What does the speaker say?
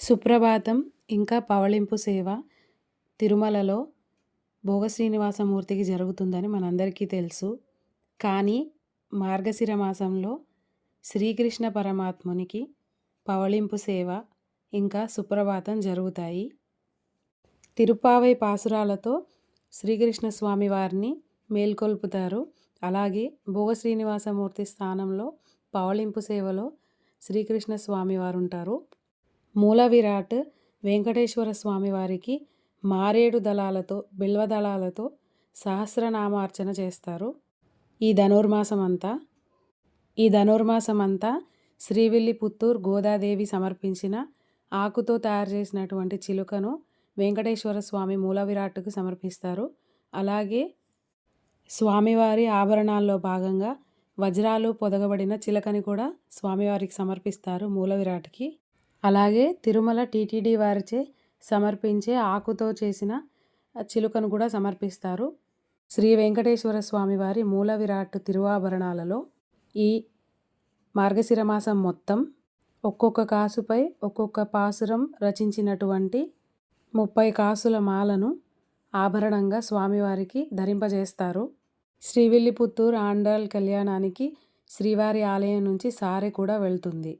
సుప్రభాతం ఇంకా పవళింపు సేవ తిరుమలలో భోగ శ్రీనివాసమూర్తికి జరుగుతుందని మనందరికీ తెలుసు. కానీ మార్గశిర మాసంలో శ్రీకృష్ణ పరమాత్మునికి పవళింపు సేవ ఇంకా సుప్రభాతం జరుగుతాయి. తిరుపావై పాసురాలతో శ్రీకృష్ణ స్వామి వారిని మేల్కొల్పుతారు. అలాగే భోగ శ్రీనివాసమూర్తి స్థానంలో పవళింపు సేవలో శ్రీకృష్ణ స్వామి వారు ఉంటారు మూల విరాట్ వెంకటేశ్వర స్వామి వారికి మారేడు దళాలతో బిల్వ దళాలతో సహస్రనామార్చన చేస్తారు. ఈ ధనుర్మాసం అంతా ఈ ధనుర్మాసం అంతా శ్రీవిల్లి పుత్తూర్ గోదాదేవి సమర్పించిన ఆకుతో తయారు చేసినటువంటి చిలుకను వెంకటేశ్వర స్వామి మూల విరాట్కు సమర్పిస్తారు. అలాగే స్వామివారి ఆభరణాల్లో భాగంగా వజ్రాలు పొదగబడిన చిలకని కూడా స్వామివారికి సమర్పిస్తారు మూల విరాట్కి అలాగే తిరుమల టీటీడీ వారిచే సమర్పించే ఆకుతో చేసిన చిలుకను కూడా సమర్పిస్తారు. శ్రీ వెంకటేశ్వర స్వామి వారి మూల విరాట్ తిరువాభరణాలలో ఈ మార్గశిర మాసం మొత్తం ఒక్కొక్క కాసుపై ఒక్కొక్క పాసురం రచించినటువంటి ముప్పై కాసుల మాలను ఆభరణంగా స్వామివారికి ధరింపజేస్తారు. శ్రీవిల్లిపుత్తూరు ఆండాల్ కళ్యాణానికి శ్రీవారి ఆలయం నుంచి సారె కూడా వెళ్తుంది.